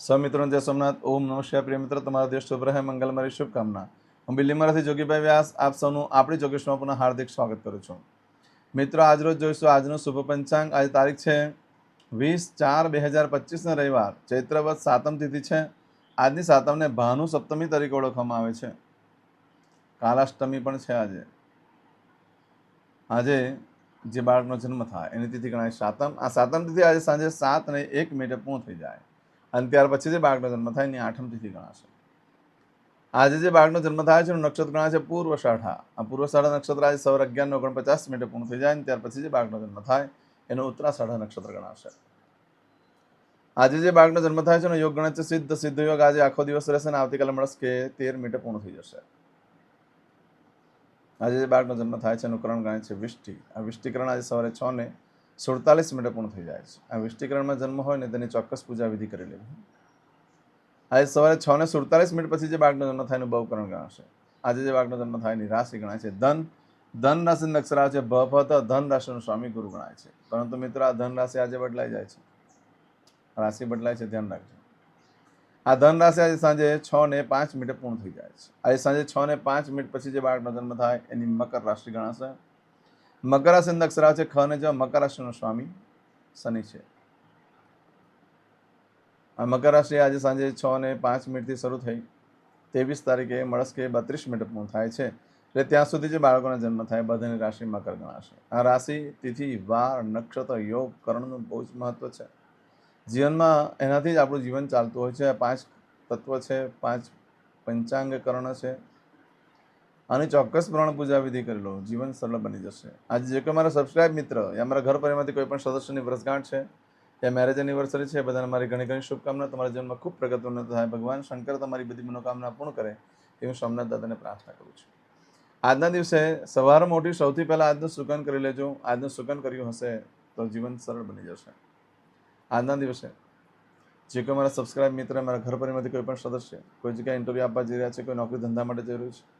સમિત્રોને જય સોમનાથ. ઓમ નમસ્કાર પ્રિય મિત્રો, તમારો દેશ શુભ રહે. મંગલમરી શુભકામના. હું બિલ્લીમરાથી જોગીભાઈ વ્યાસ. આપ સૌનું આપણી જોગેશમાં પુનઃ હાર્દિક સ્વાગત કરું છું. મિત્રો આજરોજ જોઈશું આજનું શુભ પંચાંગ. આજે તારીખ છે વીસ ચાર બે હજાર પચીસના રવિવાર. ચૈત્રવત સાતમ તિથિ છે. આજની સાતમને ભાનુ સપ્તમી તરીકે ઓળખવામાં આવે છે. કાલાષ્ટમી પણ છે આજે. આજે જે બાળકનો જન્મ થાય, એની તિથિ ગણાય સાતમ. આ સાતમ તિથિ આજે સાંજે સાત અને એક મિનિટે પૂર્ણ થઈ જાય. અને ત્યાર પછી જે બાળકનો જન્મ થાય એની આઠમ તિથિ ગણાશે. આજે જે બાળકનો જન્મ થાય છે એનું નક્ષત્ર ગણાશે પૂર્વ શાળા. આ પૂર્વ શાળા નક્ષત્ર આજે સવાર અગિયાર નવ પચાસ મિનિટે પૂર્ણ થઈ જાય ને, ત્યાર પછી જે બાળકનો જન્મ થાય એનું ઉત્તરા સાઠા નક્ષત્ર ગણાશે. આજે જે બાળકનો જન્મ થાય છે એનો યોગ ગણાય સિદ્ધ સિદ્ધ યોગ આજે આખો દિવસ રહેશે અને આવતીકાલે મળશે કે તેર મિનિટે પૂર્ણ થઈ જશે. આજે જે બાળકનો જન્મ થાય છે એનું કરણ ગણાય છે વિષ્ટિ. આ વિષ્ટિકરણ આજે સવારે છ ને સુડતાલીસ મિનિટે પૂર્ણ થઈ જાય છે. આ વિષ્ટિકરણમાં જન્મ હોય ને તેની ચોક્કસ પૂજા વિધિ કરી લેવી. આજે સવારે છ ને સુડતાલીસ મિનિટ પછી જે બાળકનો જન્મ થાય એનું બહુકરણ ગણાશે આજે જે બાળકનો જન્મ થાય એની રાશિ ગણાય છે. ધન ધન રાશિ અક્ષર આવે છે ભ ભ ધન રાશિનો સ્વામી ગુરુ ગણાય છે. પરંતુ મિત્રો, આ ધન રાશિ આજે બદલાઈ જાય છે. રાશિ બદલાય છે, ધ્યાન રાખજો. આ ધન રાશિ આજે સાંજે છ ને પાંચ મિનિટે પૂર્ણ થઈ જાય છે. આજે સાંજે છ ને પાંચ મિનિટ પછી જે બાળકનો જન્મ થાય એની મકર રાશિ ગણાશે. મકર રાશિ અક્ષર છે, ખ ને જ મકર રાશિનો સ્વામી, શનિ છે. આ મકર રાશિ આજે સાંજે છ ને પાંચ મિનિટથી શરૂ થઈ. ત્રેવીસ તારીખે મળસ્કે બત્રીસ મિનિટ પૂર્ણ થાય છે. એટલે ત્યાં સુધી જે બાળકોનો જન્મ થાય, બધાની રાશિ મકર ગણાશે. આ રાશિ, તિથિ, વાર, નક્ષત્ર, યોગ, કરણનું બહુ જ મહત્વ છે. જીવનમાં એનાથી જ આપણું જીવન ચાલતું હોય છે. પાંચ તત્વ છે, પાંચ પંચાંગ કરણ છે. આની ચોક્કસ પ્રમાણે પૂજા વિધિ કરી લો. જીવન સરળ બની જશે. આજે જે કોઈ મારા સબસ્ક્રાઇબ મિત્ર યા મારા ઘર પરિવારમાંથી કોઈ પણ સદસ્યની વર્ષગાંઠ છે, યા મેરેજ એનિવર્સરી છે, બધાને મારી ઘણી ઘણી શુભકામના. તમારા જીવનમાં ખૂબ પ્રગતિ ઉન્નત થાય. ભગવાન શંકર તમારી બધી મનોકામના પૂર્ણ કરે એ હું સોમનાથ દાદાને પ્રાર્થના કરું છું. આજના દિવસે સવારમાં મોટી સૌથી પહેલાં આજનું સુકન કરી લેજો. આજનું સુકન કર્યું હશે તો જીવન સરળ બની જશે. આજના દિવસે જે કોઈ મારા સબસ્ક્રાઇબ મિત્ર, મારા ઘર પરિવારમાંથી કોઈ પણ સદસ્ય કોઈ જગ્યાએ ઇન્ટરવ્યૂ આપવા જઈ રહ્યા છે, કોઈ નોકરી ધંધા માટે જઈ રહ્યું છે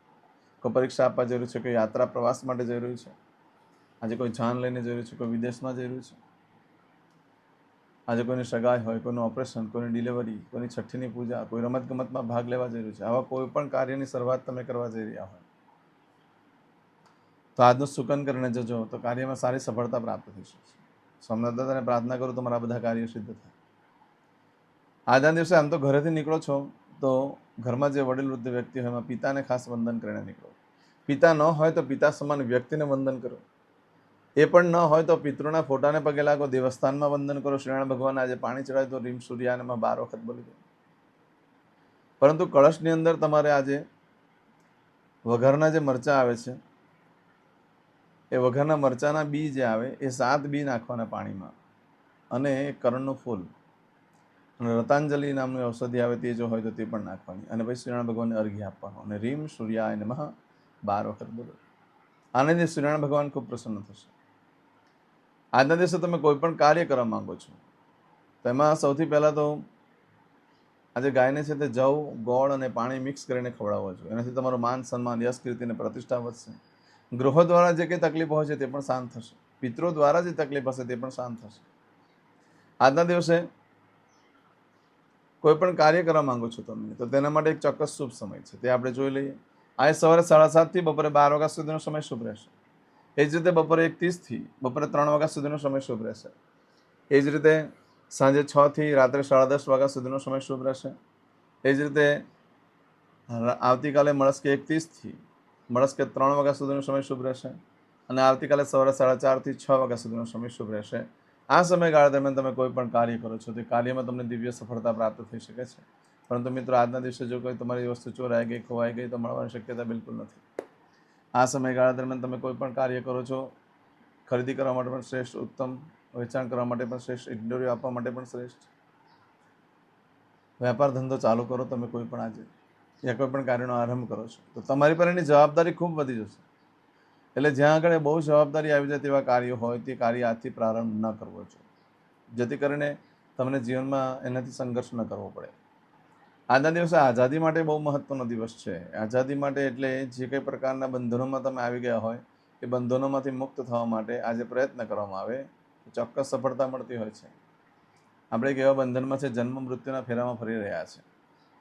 કોઈ પરીક્ષા આપવા જઈ છે, કોઈ યાત્રા પ્રવાસ માટે રહ્યું છે? આજે કોઈ જાન લઈને જઈ છે, કોઈ વિદેશમાં જઈ છે? આજે કોઈની સગાઈ હોય, કોઈનું ઓપરેશન, કોઈની ડિલિવરી, કોઈની છઠ્ઠીની પૂજા, કોઈ રમતગમતમાં ભાગ લેવા જઈ છે, આવા કોઈ પણ કાર્યની શરૂઆત તમે કરવા જઈ રહ્યા હોય. તો આજનું સુકન કરીને જજો, તો કાર્યમાં સારી સફળતા પ્રાપ્ત થઈ શકશે. સોમનાથ દાદાને પ્રાર્થના કરું, તમારા બધા કાર્યો સિદ્ધ થાય. આજના દિવસે આમ તો ઘરેથી નીકળો છો, તો ઘરમાં જે વડીલ વૃદ્ધ વ્યક્તિ હોય એમાં પિતાને ખાસ વંદન કરીને નીકળો. પિતા ન હોય તો પિતા સમાન વ્યક્તિને વંદન કરો. એ પણ ન હોય તો પિતૃના ફોટાને પગે લાગો, દેવસ્થાનમાં વંદન કરો. શ્રીનારાયણ ભગવાન આજે પાણી ચડાય તો રીમ સૂર્યાનમાં બાર વખત બોલી દો. પરંતુ કળશની અંદર તમારે આજે વઘારના જે મરચાં આવે છે, એ વઘારના મરચાંના બી જે આવે, એ સાત બી નાખવાના પાણીમાં અને કરણનું ફૂલ રતાંજલિ નામની ઔષધિ આવે તે જો હોય તો તે પણ નાખવાની. અને પછી શ્રીનારાયણ ભગવાનને અર્ઘ્ય આપવાનું. અને રીમ સૂર્યાય નમઃ બાર વખત બોલો. આનાથી શ્રીનારાયણ ભગવાન ખૂબ પ્રસન્ન થશે. આજના દિવસે તમે કોઈ પણ કાર્ય કરવા માંગો છો તેમાં સૌથી પહેલાં તો આજે ગાયને છે તે જવ, ગોળ અને પાણી મિક્સ કરીને ખવડાવવો જોઈએ. એનાથી તમારું માન સન્માન, યશ કીર્તિ અને પ્રતિષ્ઠા વધશે. ગૃહો દ્વારા જે કંઈ તકલીફ હોય છે તે પણ શાંત થશે. પિત્રો દ્વારા જે તકલીફ હશે તે પણ શાંત થશે. આજના દિવસે કોઈ પણ કાર્ય કરવા માંગો છો તમે, તો તેના માટે એક ચોક્કસ શુભ સમય છે. તે આપણે જોઈ લઈએ. આજે સવારે સાડા સાતથી બપોરે બાર વાગ્યા સુધીનો સમય શુભ રહેશે. એ જ રીતે બપોરે એક ત્રીસથી બપોરે ત્રણ વાગ્યા સુધીનો સમય શુભ રહેશે. એ જ રીતે સાંજે છથી રાત્રે સાડા દસ વાગ્યા સુધીનો સમય શુભ રહેશે. એ જ રીતે આવતીકાલે મળસ્કે એક ત્રીસથી મળસ્કે ત્રણ વાગ્યા સુધીનો સમય શુભ રહેશે. અને આવતીકાલે સવારે સાડા ચારથી છ વાગ્યા સુધીનો સમય શુભ રહેશે. આ સમયગાળા દરમિયાન તમે કોઈ પણ કાર્ય કરો છો, તે કાર્યમાં તમને દિવ્ય સફળતા પ્રાપ્ત થઈ શકે છે. પરંતુ મિત્રો, આજના દિવસે જો કોઈ તમારી વસ્તુ ચોરાઈ ગઈ, ખોવાઈ ગઈ, તો મળવાની શક્યતા બિલકુલ નથી. આ સમયગાળા દરમિયાન તમે કોઈ પણ કાર્ય કરો છો, ખરીદી કરવા માટે પણ શ્રેષ્ઠ, ઉત્તમ, વેચાણ કરવા માટે પણ શ્રેષ્ઠ, ઇન્ટરવ્યૂ આપવા માટે પણ શ્રેષ્ઠ. વેપાર ધંધો ચાલુ કરો, તમે કોઈ પણ આજે, યા કોઈ પણ કાર્યનો આરંભ કરો છો, તો તમારી પર એની જવાબદારી ખૂબ વધી જશે. એટલે જ્યાં આગળ બહુ જવાબદારી આવી જાય તેવા કાર્યો હોય તે કાર્ય આજથી પ્રારંભ ન કરવો જોઈએ. જેથી કરીને તમને જીવનમાં એનાથી સંઘર્ષ ન કરવો પડે. આજના દિવસે આઝાદી માટે બહુ મહત્ત્વનો દિવસ છે. આઝાદી માટે એટલે જે કંઈ પ્રકારના બંધનોમાં તમે આવી ગયા હોય, એ બંધનોમાંથી મુક્ત થવા માટે આજે પ્રયત્ન કરવામાં આવે ચોક્કસ સફળતા મળતી હોય છે. આપણે એક એવા બંધનમાં છે, જન્મ મૃત્યુના ફેરામાં ફરી રહ્યા છે.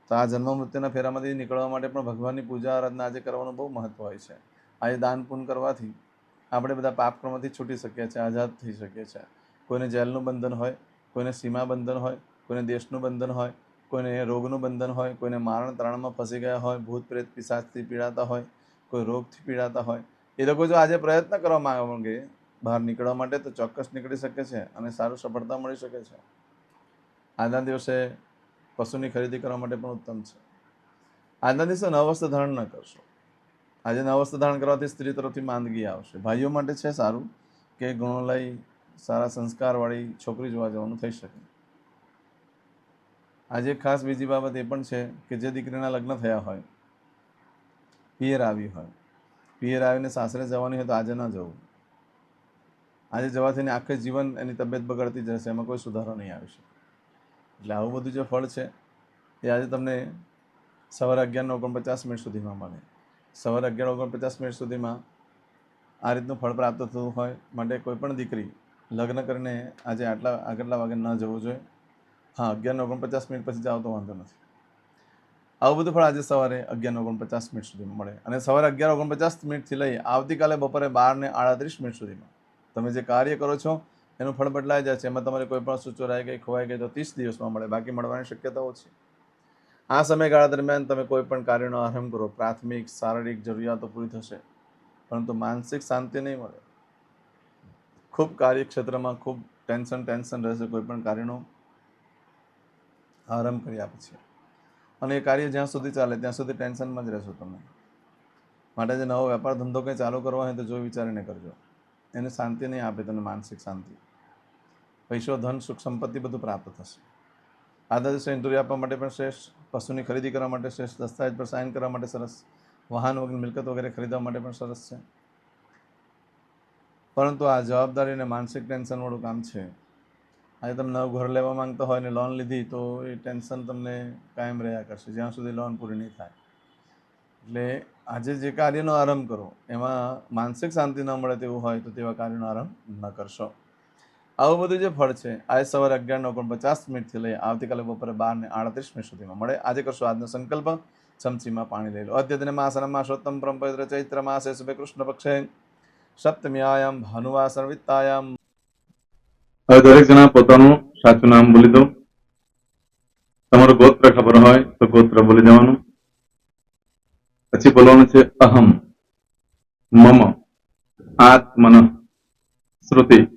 તો આ જન્મ મૃત્યુના ફેરામાંથી નીકળવા માટે પણ ભગવાનની પૂજા, આરાધના આજે કરવાનું બહુ મહત્ત્વ હોય છે. આજે દાન પૂન કરવાથી આપણે બધા પાપક્રમથી છૂટી શકીએ છીએ, આઝાદ થઈ શકીએ છીએ. કોઈને જેલનું બંધન હોય, કોઈને સીમા બંધન હોય, કોઈને દેશનું બંધન હોય, કોઈને રોગનું બંધન હોય, કોઈને મારણ ત્રાણમાં ફસી ગયા હોય, ભૂત પ્રેત પિશાચથી પીડાતા હોય, કોઈ રોગથી પીડાતા હોય, એ લોકો જો આજે પ્રયત્ન કરવા માંગે બહાર નીકળવા માટે તો ચોક્કસ નીકળી શકે છે અને સારું સફળતા મળી શકે છે. આજના દિવસે પશુની ખરીદી કરવા માટે પણ ઉત્તમ છે. આજના દિવસે નવસ્થ ધારણ ન કરશો. આજે નવ વસ્ત્ર ધારણ કરવાથી સ્ત્રી તરફથી માંદગી આવશે. ભાઈઓ માટે છે સારું કે ગુણો લઈ સારા સંસ્કારવાળી છોકરી જોવા જવાનું થઈ શકે. આજે ખાસ બીજી બાબત એ પણ છે કે જે દીકરીના લગ્ન થયા હોય, પિયર આવી હોય, પિયર આવીને સાસરે જવાની હોય તો આજે ન જવું. આજે જવાથી આખે જીવન એની તબિયત બગડતી જશે, એમાં કોઈ સુધારો નહીં આવી શકે. એટલે આવું બધું જે ફળ છે એ આજે તમને સવારે અગિયારનો ઓગણપચાસ મિનિટ સુધીમાં મળે. સવારે અગિયાર ઓગણપચાસ મિનિટ સુધીમાં આ રીતનું ફળ પ્રાપ્ત થતું હોય માટે કોઈ પણ દીકરી લગ્ન કરીને આજે આટલા આગળના વાગે ન જવું જોઈએ. હા અગિયારનો ઓગણપચાસ મિનિટ પછી જાઓ તો વાંધો નથી. આવું બધું ફળ આજે સવારે અગિયાર ઓગણપચાસ મિનિટ સુધીમાં મળે. અને સવારે અગિયાર ઓગણપચાસ મિનિટથી લઈ આવતીકાલે બપોરે બાર ને આડત્રીસ મિનિટ સુધીમાં. તમે જે કાર્ય કરો છો, એનું ફળ બદલાઈ જાય છે. એમાં તમારે કોઈ પણ રહી ગઈ ખોવાઈ ગઈ તો ત્રીસ દિવસમાં મળે. બાકી મળવાની શક્યતા ઓછી. આ સમયગાળા દરમિયાન તમે કોઈ પણ કાર્યનો આરંભ કરો, પ્રાથમિક, શારીરિક જરૂરિયાતો પૂરી થશે, પરંતુ માનસિક શાંતિ નહીં મળે. ખૂબ કાર્યક્ષેત્રમાં ખૂબ ટેન્શન ટેન્શન રહેશે કોઈ પણ કાર્યનો આરંભ કર્યા પછી. અને એ કાર્ય જ્યાં સુધી ચાલે, ત્યાં સુધી ટેન્શનમાં જ રહેશો તમે. માટે જે નવો વેપાર ધંધો કંઈ ચાલુ કરવો હોય તો જો વિચારીને કરજો. એને શાંતિ નહીં આપે તમને માનસિક શાંતિ. પૈસો, ધન, સુખ, સંપત્તિ બધું પ્રાપ્ત થશે. દિવસે ઇન્ટરવ્યૂ આપવા માટે પણ શ્રેષ્ઠ પશુની ખરીદી કરવા માટે શ્રેષ્ઠ દસ્તાવેજ પર સાઇન કરવા માટે સરસ વાહન વગેરે, મિલકત વગેરે ખરીદવા માટે પણ સરસ છે. પરંતુ આ જવાબદારી અને માનસિક ટેન્શનવાળું કામ છે. આજે તમે નવું ઘર લેવા માંગતા હોય ને લોન લીધી, તો એ ટેન્શન તમને કાયમ રહ્યા કરશે. જ્યાં સુધી લોન પૂરી નહીં થાય. એટલે આજે જે કાર્યનો આરંભ કરો, એમાં માનસિક શાંતિ ન મળે તેવું હોય તો તેવા કાર્યનો આરંભ ન કરશો. આવું બધું જે ફળ છે, આજે સવારે અગિયારને પચાસ મિનિટથી લઈ આવતીકાલે બપોરે બાર ને આડત્રીસ મિનિટ સુધીમાં મળે. આજે કરશો આજનો સંકલ્પ. ચમચીમાં પાણી લઈ લો. અદ્યતને માસનમ માસોત્તમ પરમ પવિત્ર ચૈત્ર માસે શુભે કૃષ્ણ પક્ષે. સપ્તમ્યાયામ ભાનુવાસન વિત્તાયામ. હવે દરેક જણા પોતાનું સાચું નામ બોલી દો. તમારું ગોત્ર ખબર હોય તો ગોત્ર બોલી દેવાનું. પછી બોલવાનું છે અહમ, મમ, આત્મન, શ્રુતિ.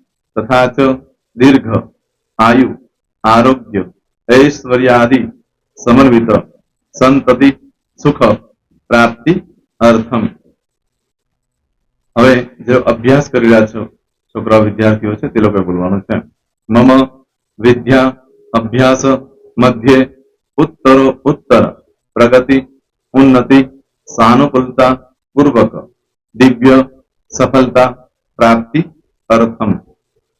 તથા ચ દીર્ઘ આયુ આરોગ્ય ઐશ્વર્યાદિ સમન્વિત સંતતિ સુખ પ્રાપ્તિ અર્થમ હવે જે અભ્યાસ કરી રહ્યા છો છોકરાઓ વિદ્યાર્થીઓ છે, તે લોકોએ બોલવાનું છે. મમ વિદ્યા અભ્યાસ મધ્યે ઉત્તરો ઉત્તર, પ્રગતિ, ઉન્નતિ સાનુકૂલતા પૂર્વક, દિવ્ય, સફળતા, પ્રાપ્તિ, અર્થમ. હવે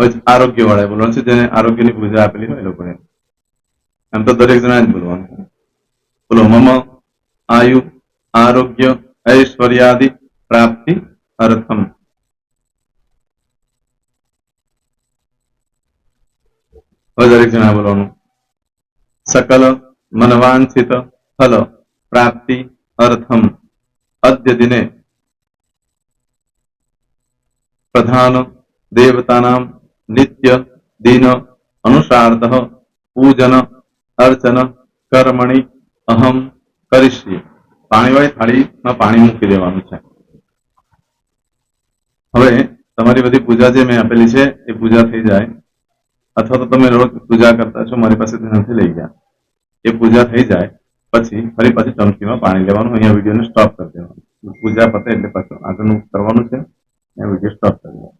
આરોગ્ય વાળા બોલવાનું છે જેને આરોગ્યની પૂજા આપેલી હોય એ લોકોએ એમ તો દરેક જણા જ બોલવાનું છે બોલો મમ આયુ આરોગ્ય ઐશ્વર્યાદિ પ્રાપ્તિ અર્થમ હવે દરેક જણા બોલવાનું સકલ મનવાંછિત ફલ પ્રાપ્તિ અર્થમ અદ્ય દિને પ્રધાન દેવતાનામ નિત્ય દિન અનુસાર્ધ પૂજન અર્ચન કર્મણિ અહમ કરીશ્ય પાણીવાળી થાળીમાં પાણી મૂકી દેવાનું છે હવે તમારી બધી પૂજા જે મેં આપેલી છે એ પૂજા થઈ જાય અથવા તો તમે રોજ પૂજા કરતા છો મારી પાસેથી નથી લઈ ગયા એ પૂજા થઈ જાય પછી ફરી પાછી ચમચીમાં પાણી લેવાનું અહીંયા વિડીયોને સ્ટોપ કરી દેવાનું પૂજા પતે એટલે પાછું આગળનું કરવાનું છે વીડિયો સ્ટોપ કરી દેવાનો.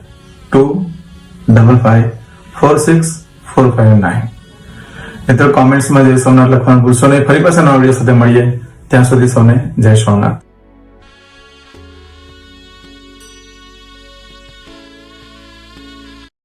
two double five four six four five nine મિત્રો કોમેન્ટ્સમાં જય સોમનાથ લખવાનું ભૂલશો નહીં. ફરી પાછા નવા વીડિયો સાથે મળીએ. ત્યાં સુધી સૌને જય સોમનાથ